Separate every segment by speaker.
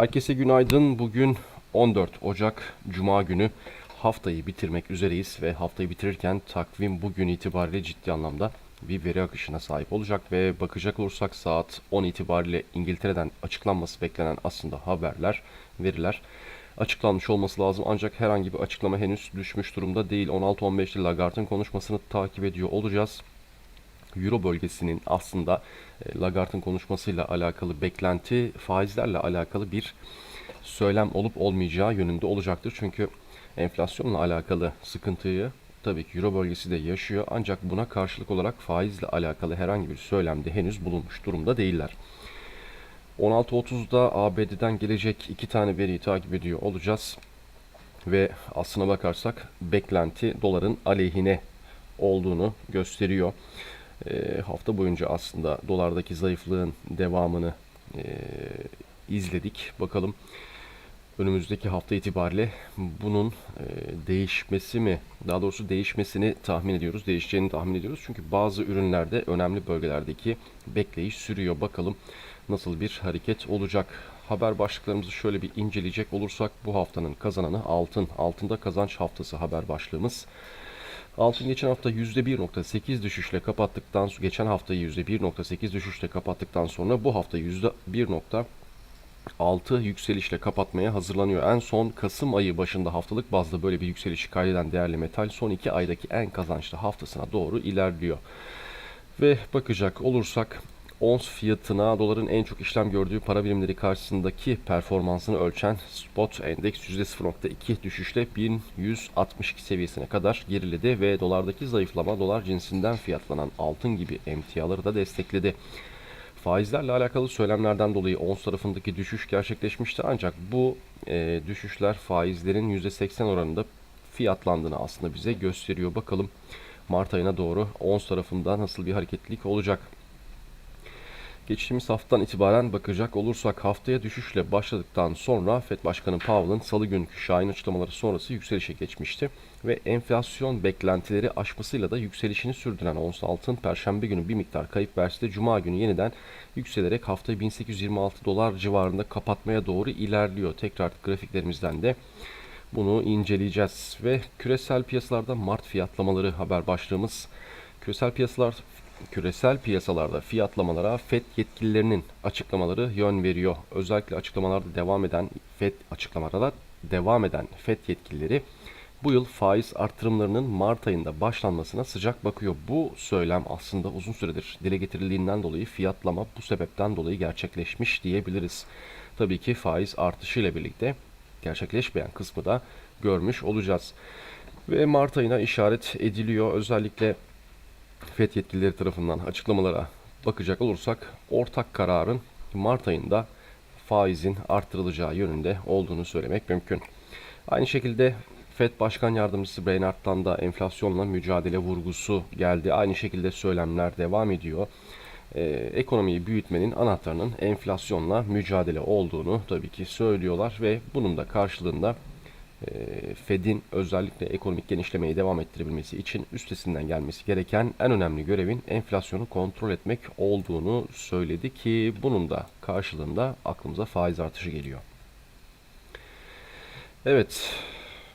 Speaker 1: Herkese günaydın. Bugün 14 Ocak Cuma günü haftayı bitirmek üzereyiz ve haftayı bitirirken takvim bugün itibariyle ciddi anlamda bir veri akışına sahip olacak ve bakacak olursak saat 10 itibariyle İngiltere'den açıklanması beklenen aslında haberler, veriler açıklanmış olması lazım. Ancak herhangi bir açıklama henüz düşmüş durumda değil. 16-15'te Lagarde'ın konuşmasını takip ediyor olacağız. Euro bölgesinin aslında e, Lagarde'ın konuşmasıyla alakalı beklenti faizlerle alakalı bir söylem olup olmayacağı yönünde olacaktır. Çünkü enflasyonla alakalı sıkıntıyı tabii ki Euro bölgesi de yaşıyor. Ancak buna karşılık olarak faizle alakalı herhangi bir söylemde henüz bulunmuş durumda değiller. 16.30'da ABD'den gelecek iki tane veriyi takip ediyor olacağız. Ve aslına bakarsak beklenti doların aleyhine olduğunu gösteriyor. E, hafta boyunca aslında dolardaki zayıflığın devamını e, izledik. Bakalım önümüzdeki hafta itibariyle bunun e, değişmesi mi, daha doğrusu değişmesini tahmin ediyoruz, değişeceğini tahmin ediyoruz. Çünkü bazı ürünlerde önemli bölgelerdeki bekleyiş sürüyor. Bakalım nasıl bir hareket olacak. Haber başlıklarımızı şöyle bir inceleyecek olursak bu haftanın kazananı altın. Altında kazanç haftası haber başlığımız. Altın geçen hafta %1.8 düşüşle kapattıktan sonra geçen haftayı %1.8 düşüşle kapattıktan sonra bu hafta %1.6 yükselişle kapatmaya hazırlanıyor. En son Kasım ayı başında haftalık bazda böyle bir yükselişi kaydeden değerli metal son iki aydaki en kazançlı haftasına doğru ilerliyor. Ve bakacak olursak ons fiyatına doların en çok işlem gördüğü para birimleri karşısındaki performansını ölçen spot endeks %0.2 düşüşle 1162 seviyesine kadar geriledi ve dolardaki zayıflama dolar cinsinden fiyatlanan altın gibi emtiaları da destekledi. Faizlerle alakalı söylemlerden dolayı ons tarafındaki düşüş gerçekleşmişti ancak bu e, düşüşler faizlerin %80 oranında fiyatlandığını aslında bize gösteriyor. Bakalım Mart ayına doğru ons tarafında nasıl bir hareketlilik olacak. Geçtiğimiz haftadan itibaren bakacak olursak haftaya düşüşle başladıktan sonra FED Başkanı Powell'ın salı günkü şahin açıklamaları sonrası yükselişe geçmişti. Ve enflasyon beklentileri aşmasıyla da yükselişini sürdüren ons altın perşembe günü bir miktar kayıp verse de cuma günü yeniden yükselerek haftayı 1826 dolar civarında kapatmaya doğru ilerliyor. Tekrar grafiklerimizden de bunu inceleyeceğiz. Ve küresel piyasalarda Mart fiyatlamaları haber başlığımız. Küresel piyasalar küresel piyasalarda fiyatlamalara FED yetkililerinin açıklamaları yön veriyor. Özellikle açıklamalarda devam eden FED açıklamalara devam eden FED yetkilileri bu yıl faiz artırımlarının Mart ayında başlanmasına sıcak bakıyor. Bu söylem aslında uzun süredir dile getirildiğinden dolayı fiyatlama bu sebepten dolayı gerçekleşmiş diyebiliriz. Tabii ki faiz artışıyla birlikte gerçekleşmeyen kısmı da görmüş olacağız. Ve Mart ayına işaret ediliyor. Özellikle FED yetkilileri tarafından açıklamalara bakacak olursak ortak kararın Mart ayında faizin artırılacağı yönünde olduğunu söylemek mümkün. Aynı şekilde FED Başkan Yardımcısı Brainard'dan da enflasyonla mücadele vurgusu geldi. Aynı şekilde söylemler devam ediyor. Ee, ekonomiyi büyütmenin anahtarının enflasyonla mücadele olduğunu tabii ki söylüyorlar ve bunun da karşılığında Fed'in özellikle ekonomik genişlemeyi devam ettirebilmesi için üstesinden gelmesi gereken en önemli görevin enflasyonu kontrol etmek olduğunu söyledi ki bunun da karşılığında aklımıza faiz artışı geliyor. Evet,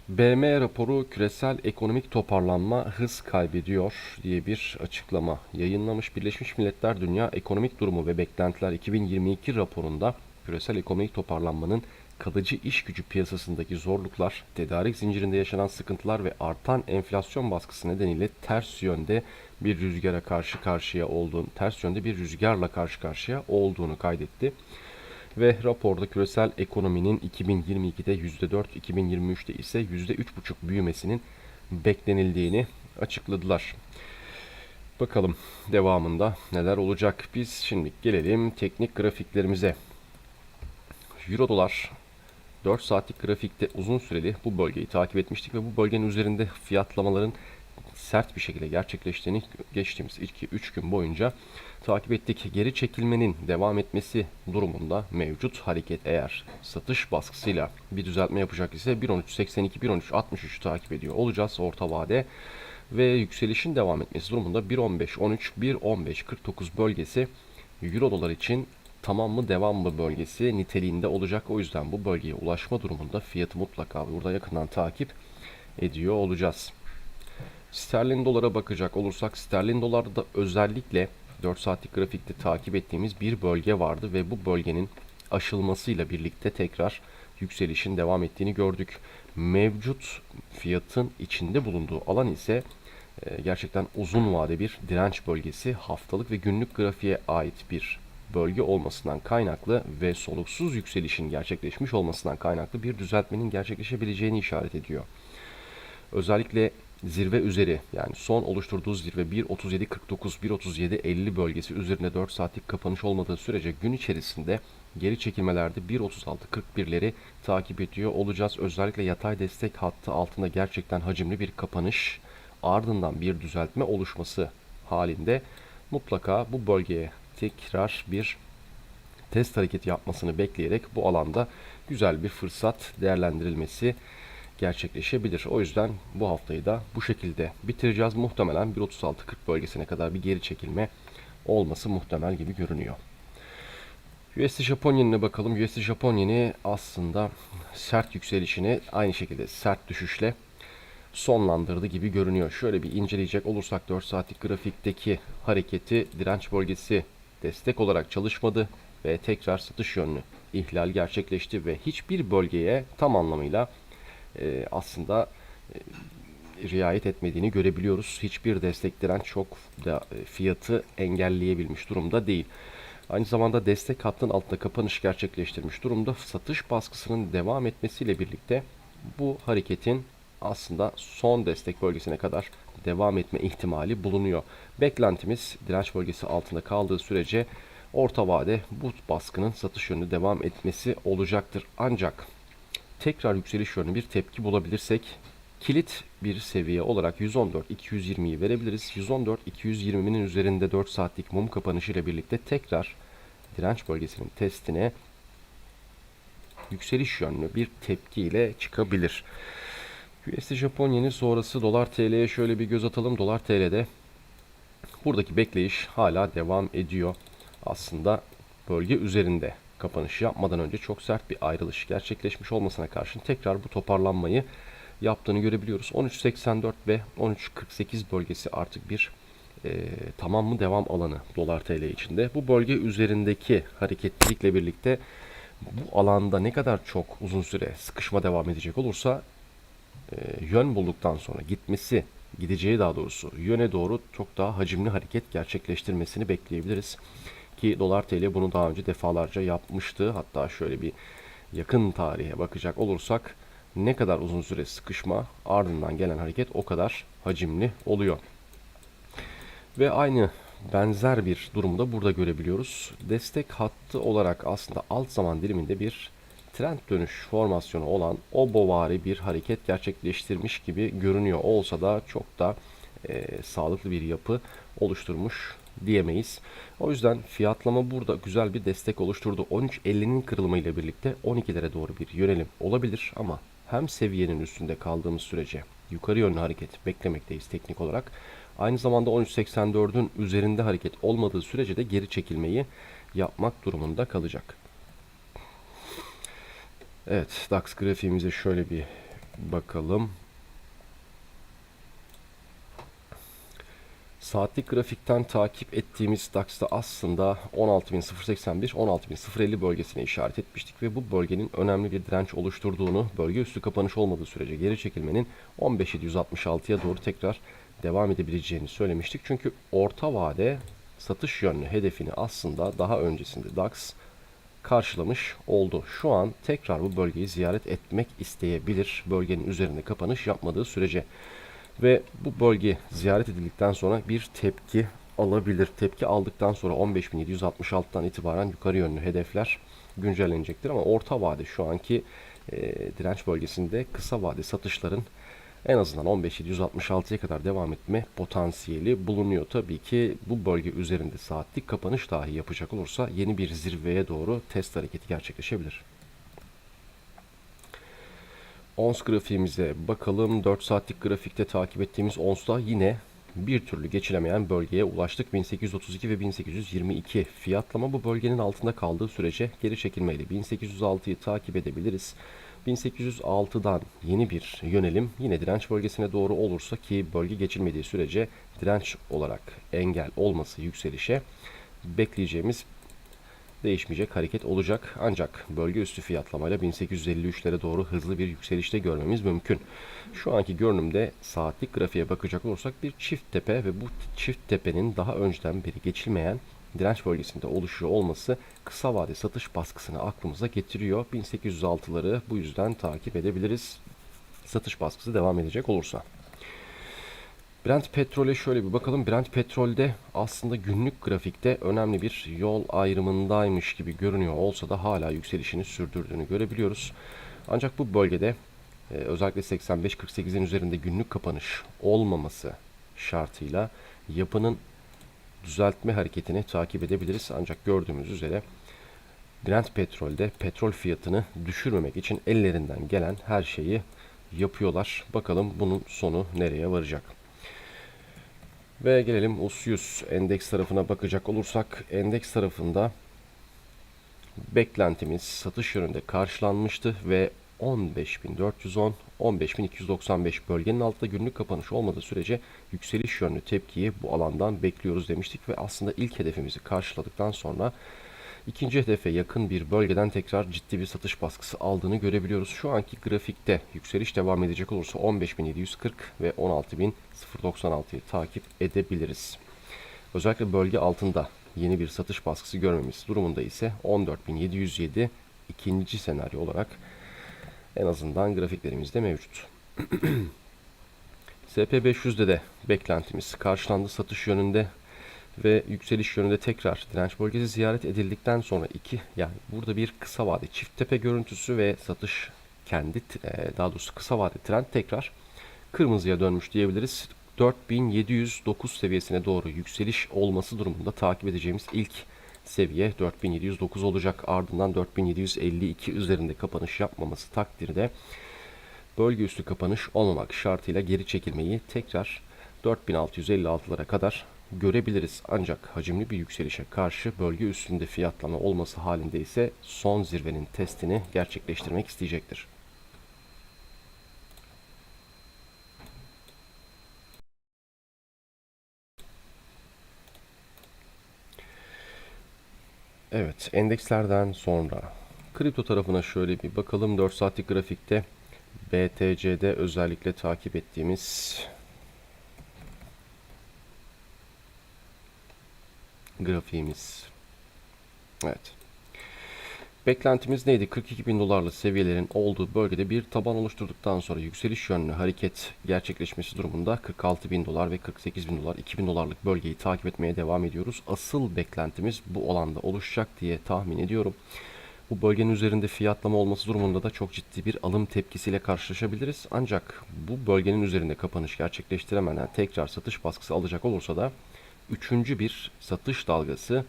Speaker 1: BM raporu küresel ekonomik toparlanma hız kaybediyor diye bir açıklama yayınlamış. Birleşmiş Milletler Dünya Ekonomik Durumu ve Beklentiler 2022 raporunda küresel ekonomik toparlanmanın kalıcı iş gücü piyasasındaki zorluklar, tedarik zincirinde yaşanan sıkıntılar ve artan enflasyon baskısı nedeniyle ters yönde bir rüzgara karşı karşıya olduğunu, ters yönde bir rüzgarla karşı karşıya olduğunu kaydetti. Ve raporda küresel ekonominin 2022'de %4, 2023'te ise %3,5 büyümesinin beklenildiğini açıkladılar. Bakalım devamında neler olacak. Biz şimdi gelelim teknik grafiklerimize. Euro dolar 4 saatlik grafikte uzun süreli bu bölgeyi takip etmiştik ve bu bölgenin üzerinde fiyatlamaların sert bir şekilde gerçekleştiğini geçtiğimiz 2-3 gün boyunca takip ettik. Geri çekilmenin devam etmesi durumunda mevcut hareket eğer satış baskısıyla bir düzeltme yapacak ise 1.13.82 1.13.63 takip ediyor olacağız orta vade ve yükselişin devam etmesi durumunda 1.15 13 1.15 49 bölgesi Euro dolar için tamam mı devam mı bölgesi niteliğinde olacak. O yüzden bu bölgeye ulaşma durumunda fiyatı mutlaka burada yakından takip ediyor olacağız. Sterlin dolara bakacak olursak sterlin dolarda da özellikle 4 saatlik grafikte takip ettiğimiz bir bölge vardı ve bu bölgenin aşılmasıyla birlikte tekrar yükselişin devam ettiğini gördük. Mevcut fiyatın içinde bulunduğu alan ise e, gerçekten uzun vade bir direnç bölgesi haftalık ve günlük grafiğe ait bir bölge olmasından kaynaklı ve soluksuz yükselişin gerçekleşmiş olmasından kaynaklı bir düzeltmenin gerçekleşebileceğini işaret ediyor. Özellikle zirve üzeri yani son oluşturduğu zirve 1.37.49 1.37.50 bölgesi üzerinde 4 saatlik kapanış olmadığı sürece gün içerisinde geri çekilmelerde 1.36.41'leri takip ediyor olacağız. Özellikle yatay destek hattı altında gerçekten hacimli bir kapanış ardından bir düzeltme oluşması halinde mutlaka bu bölgeye tekrar bir test hareketi yapmasını bekleyerek bu alanda güzel bir fırsat değerlendirilmesi gerçekleşebilir. O yüzden bu haftayı da bu şekilde bitireceğiz. Muhtemelen 1.36-40 bölgesine kadar bir geri çekilme olması muhtemel gibi görünüyor. USD Japon bakalım. USD Japon aslında sert yükselişini aynı şekilde sert düşüşle sonlandırdı gibi görünüyor. Şöyle bir inceleyecek olursak 4 saatlik grafikteki hareketi direnç bölgesi destek olarak çalışmadı ve tekrar satış yönlü ihlal gerçekleşti ve hiçbir bölgeye tam anlamıyla e, aslında e, riayet etmediğini görebiliyoruz. Hiçbir destek çok da e, fiyatı engelleyebilmiş durumda değil. Aynı zamanda destek hattının altında kapanış gerçekleştirmiş durumda. Satış baskısının devam etmesiyle birlikte bu hareketin aslında son destek bölgesine kadar devam etme ihtimali bulunuyor. Beklentimiz direnç bölgesi altında kaldığı sürece orta vade bu baskının satış yönü devam etmesi olacaktır. Ancak tekrar yükseliş yönlü bir tepki bulabilirsek kilit bir seviye olarak 114-220'yi verebiliriz. 114-220'nin üzerinde 4 saatlik mum kapanışı ile birlikte tekrar direnç bölgesinin testine yükseliş yönlü bir tepki ile çıkabilir. USD Japon yeni sonrası dolar TL'ye şöyle bir göz atalım. Dolar TL'de buradaki bekleyiş hala devam ediyor. Aslında bölge üzerinde kapanış yapmadan önce çok sert bir ayrılış gerçekleşmiş olmasına karşın tekrar bu toparlanmayı yaptığını görebiliyoruz. 13.84 ve 13.48 bölgesi artık bir e, tamam mı devam alanı dolar TL içinde. Bu bölge üzerindeki hareketlilikle birlikte bu alanda ne kadar çok uzun süre sıkışma devam edecek olursa e, yön bulduktan sonra gitmesi, gideceği daha doğrusu yöne doğru çok daha hacimli hareket gerçekleştirmesini bekleyebiliriz. Ki dolar TL bunu daha önce defalarca yapmıştı. Hatta şöyle bir yakın tarihe bakacak olursak ne kadar uzun süre sıkışma ardından gelen hareket o kadar hacimli oluyor. Ve aynı benzer bir durumda burada görebiliyoruz. Destek hattı olarak aslında alt zaman diliminde bir trend dönüş formasyonu olan obovari bir hareket gerçekleştirmiş gibi görünüyor olsa da çok da e, sağlıklı bir yapı oluşturmuş diyemeyiz. O yüzden fiyatlama burada güzel bir destek oluşturdu. 13.50'nin kırılımı ile birlikte 12'lere doğru bir yönelim olabilir ama hem seviyenin üstünde kaldığımız sürece yukarı yönlü hareket beklemekteyiz teknik olarak. Aynı zamanda 13.84'ün üzerinde hareket olmadığı sürece de geri çekilmeyi yapmak durumunda kalacak. Evet, DAX grafiğimize şöyle bir bakalım. Saatlik grafikten takip ettiğimiz DAX'ta aslında 16.081, 16.050 bölgesine işaret etmiştik ve bu bölgenin önemli bir direnç oluşturduğunu, bölge üstü kapanış olmadığı sürece geri çekilmenin 15.766'ya doğru tekrar devam edebileceğini söylemiştik. Çünkü orta vade satış yönlü hedefini aslında daha öncesinde DAX karşılamış oldu. Şu an tekrar bu bölgeyi ziyaret etmek isteyebilir. Bölgenin üzerinde kapanış yapmadığı sürece. Ve bu bölge ziyaret edildikten sonra bir tepki alabilir. Tepki aldıktan sonra 15.766'dan itibaren yukarı yönlü hedefler güncellenecektir. Ama orta vade şu anki e, direnç bölgesinde kısa vade satışların en azından 15.766'ya kadar devam etme potansiyeli bulunuyor. Tabii ki bu bölge üzerinde saatlik kapanış dahi yapacak olursa yeni bir zirveye doğru test hareketi gerçekleşebilir. Ons grafiğimize bakalım. 4 saatlik grafikte takip ettiğimiz Ons'ta yine bir türlü geçilemeyen bölgeye ulaştık. 1832 ve 1822 fiyatlama bu bölgenin altında kaldığı sürece geri çekilmeydi. 1806'yı takip edebiliriz. 1806'dan yeni bir yönelim yine direnç bölgesine doğru olursa ki bölge geçilmediği sürece direnç olarak engel olması yükselişe bekleyeceğimiz değişmeyecek hareket olacak. Ancak bölge üstü fiyatlamayla 1853'lere doğru hızlı bir yükselişte görmemiz mümkün. Şu anki görünümde saatlik grafiğe bakacak olursak bir çift tepe ve bu çift tepenin daha önceden beri geçilmeyen direnç bölgesinde oluşuyor olması kısa vade satış baskısını aklımıza getiriyor. 1806'ları bu yüzden takip edebiliriz. Satış baskısı devam edecek olursa. Brent petrole şöyle bir bakalım. Brent petrolde aslında günlük grafikte önemli bir yol ayrımındaymış gibi görünüyor olsa da hala yükselişini sürdürdüğünü görebiliyoruz. Ancak bu bölgede e, özellikle 85-48'in üzerinde günlük kapanış olmaması şartıyla yapının düzeltme hareketini takip edebiliriz. Ancak gördüğümüz üzere Brent petrolde petrol fiyatını düşürmemek için ellerinden gelen her şeyi yapıyorlar. Bakalım bunun sonu nereye varacak. Ve gelelim US 100 endeks tarafına bakacak olursak endeks tarafında beklentimiz satış yönünde karşılanmıştı ve 15.410 15.295 bölgenin altında günlük kapanış olmadığı sürece yükseliş yönlü tepkiyi bu alandan bekliyoruz demiştik ve aslında ilk hedefimizi karşıladıktan sonra ikinci hedefe yakın bir bölgeden tekrar ciddi bir satış baskısı aldığını görebiliyoruz. Şu anki grafikte yükseliş devam edecek olursa 15.740 ve 16.096'yı takip edebiliriz. Özellikle bölge altında yeni bir satış baskısı görmemiz durumunda ise 14.707 ikinci senaryo olarak en azından grafiklerimizde mevcut. SP500'de de beklentimiz karşılandı satış yönünde ve yükseliş yönünde tekrar direnç bölgesi ziyaret edildikten sonra iki yani burada bir kısa vade çift tepe görüntüsü ve satış kendi e, daha doğrusu kısa vade trend tekrar kırmızıya dönmüş diyebiliriz. 4709 seviyesine doğru yükseliş olması durumunda takip edeceğimiz ilk seviye 4709 olacak. Ardından 4752 üzerinde kapanış yapmaması takdirde bölge üstü kapanış olmamak şartıyla geri çekilmeyi tekrar 4656'lara kadar görebiliriz. Ancak hacimli bir yükselişe karşı bölge üstünde fiyatlama olması halinde ise son zirvenin testini gerçekleştirmek isteyecektir. Evet, endekslerden sonra kripto tarafına şöyle bir bakalım. 4 saatlik grafikte BTC'de özellikle takip ettiğimiz grafiğimiz. Evet. Beklentimiz neydi? 42 bin dolarlı seviyelerin olduğu bölgede bir taban oluşturduktan sonra yükseliş yönlü hareket gerçekleşmesi durumunda 46 bin dolar ve 48 bin dolar, 2 bin dolarlık bölgeyi takip etmeye devam ediyoruz. Asıl beklentimiz bu olanda oluşacak diye tahmin ediyorum. Bu bölgenin üzerinde fiyatlama olması durumunda da çok ciddi bir alım tepkisiyle karşılaşabiliriz. Ancak bu bölgenin üzerinde kapanış gerçekleştiremeden tekrar satış baskısı alacak olursa da üçüncü bir satış dalgası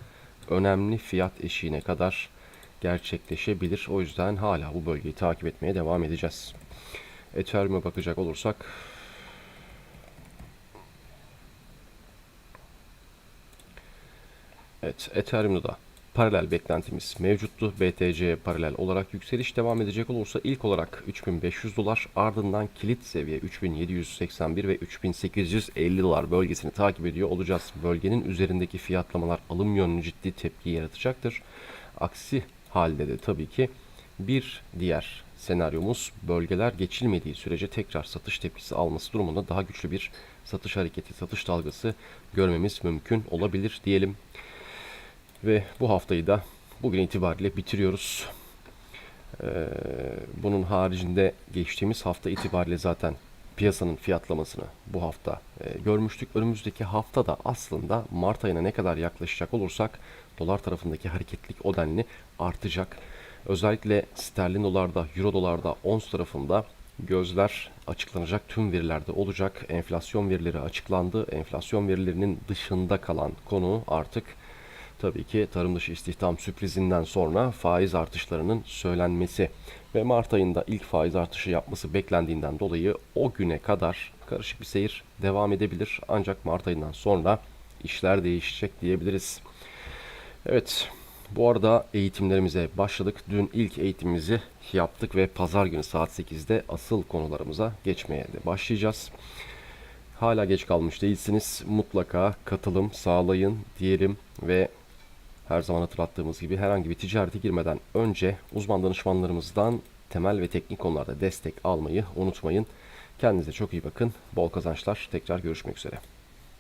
Speaker 1: önemli fiyat eşiğine kadar gerçekleşebilir. O yüzden hala bu bölgeyi takip etmeye devam edeceğiz. Ethereum'a bakacak olursak Evet, Ethereum'da da paralel beklentimiz mevcuttu. BTC paralel olarak yükseliş devam edecek olursa ilk olarak 3500 dolar ardından kilit seviye 3781 ve 3850 dolar bölgesini takip ediyor olacağız. Bölgenin üzerindeki fiyatlamalar alım yönlü ciddi tepki yaratacaktır. Aksi halde de tabii ki bir diğer senaryomuz bölgeler geçilmediği sürece tekrar satış tepkisi alması durumunda daha güçlü bir satış hareketi, satış dalgası görmemiz mümkün olabilir diyelim. Ve bu haftayı da bugün itibariyle bitiriyoruz. Ee, bunun haricinde geçtiğimiz hafta itibariyle zaten piyasanın fiyatlamasını bu hafta e, görmüştük. Önümüzdeki hafta da aslında Mart ayına ne kadar yaklaşacak olursak dolar tarafındaki hareketlik o denli artacak. Özellikle sterlin dolarda, euro dolarda, ons tarafında gözler açıklanacak tüm verilerde olacak. Enflasyon verileri açıklandı. Enflasyon verilerinin dışında kalan konu artık tabii ki tarım dışı istihdam sürprizinden sonra faiz artışlarının söylenmesi ve Mart ayında ilk faiz artışı yapması beklendiğinden dolayı o güne kadar karışık bir seyir devam edebilir. Ancak Mart ayından sonra işler değişecek diyebiliriz. Evet, bu arada eğitimlerimize başladık. Dün ilk eğitimimizi yaptık ve pazar günü saat 8'de asıl konularımıza geçmeye de başlayacağız. Hala geç kalmış değilsiniz. Mutlaka katılım sağlayın diyelim ve her zaman hatırlattığımız gibi herhangi bir ticarete girmeden önce uzman danışmanlarımızdan temel ve teknik konularda destek almayı unutmayın. Kendinize çok iyi bakın. Bol kazançlar. Tekrar görüşmek üzere.